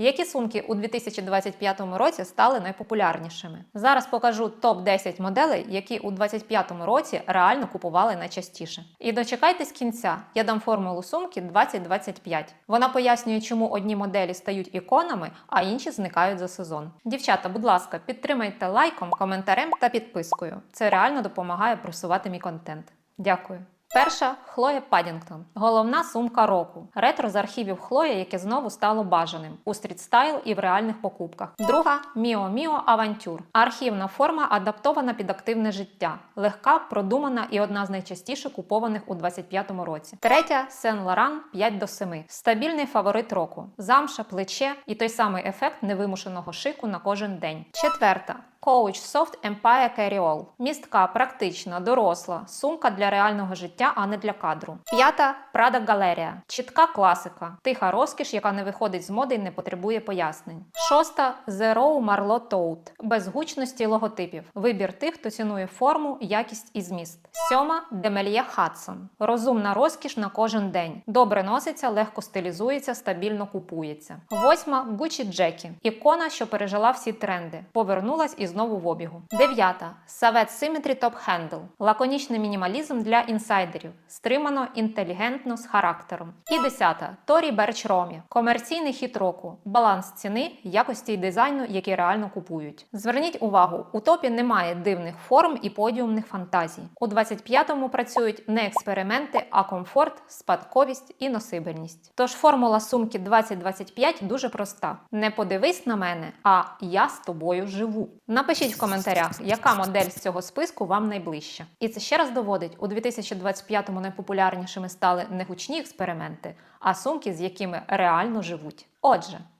Які сумки у 2025 році стали найпопулярнішими? Зараз покажу топ 10 моделей, які у 2025 році реально купували найчастіше. І дочекайтесь кінця. Я дам формулу сумки 2025. Вона пояснює, чому одні моделі стають іконами, а інші зникають за сезон. Дівчата, будь ласка, підтримайте лайком, коментарем та підпискою. Це реально допомагає просувати мій контент. Дякую. Перша Хлоя Падінгтон. Головна сумка року. Ретро з архівів Хлоя, яке знову стало бажаним у стрітстайл і в реальних покупках. Друга Міо Міо Авантюр. Архівна форма адаптована під активне життя. Легка, продумана і одна з найчастіше купованих у 25-му році. Третя Сен Лоран 5 до 7. Стабільний фаворит року. Замша, плече і той самий ефект невимушеного шику на кожен день. Четверта. Coach Soft Empire Carry-All. Містка, практична, доросла, сумка для реального життя, а не для кадру. П'ята Prada Galleria. Чітка класика, тиха розкіш, яка не виходить з моди і не потребує пояснень. Шоста Zero Marlowe Tote. Без гучності й логотипів. Вибір тих, хто цінує форму, якість і зміст. Сьома Демельє Hudson. Розумна розкіш на кожен день. Добре носиться, легко стилізується, стабільно купується. Восьма Gucci Jackie. Ікона, що пережила всі тренди. Повернулась і знову в обігу. Дев'ята Savette Symmetry Top Handle. Лаконічний мінімалізм для інсайдерів. Стримано, інтелігентно, з характером. І десята Торі Берч Ромі. Комерційний хіт року. Баланс ціни, якості й дизайну, які реально купують. Зверніть увагу, у топі немає дивних форм і подіумних фантазій. У 25-му працюють не експерименти, а комфорт, спадковість і носибельність. Тож формула сумки 2025 дуже проста: не подивись на мене, а я з тобою живу. Напишіть в коментарях, яка модель з цього списку вам найближча. І це ще раз доводить, у 2025-му найпопулярнішими стали не гучні експерименти, а сумки, з якими реально живуть. Отже.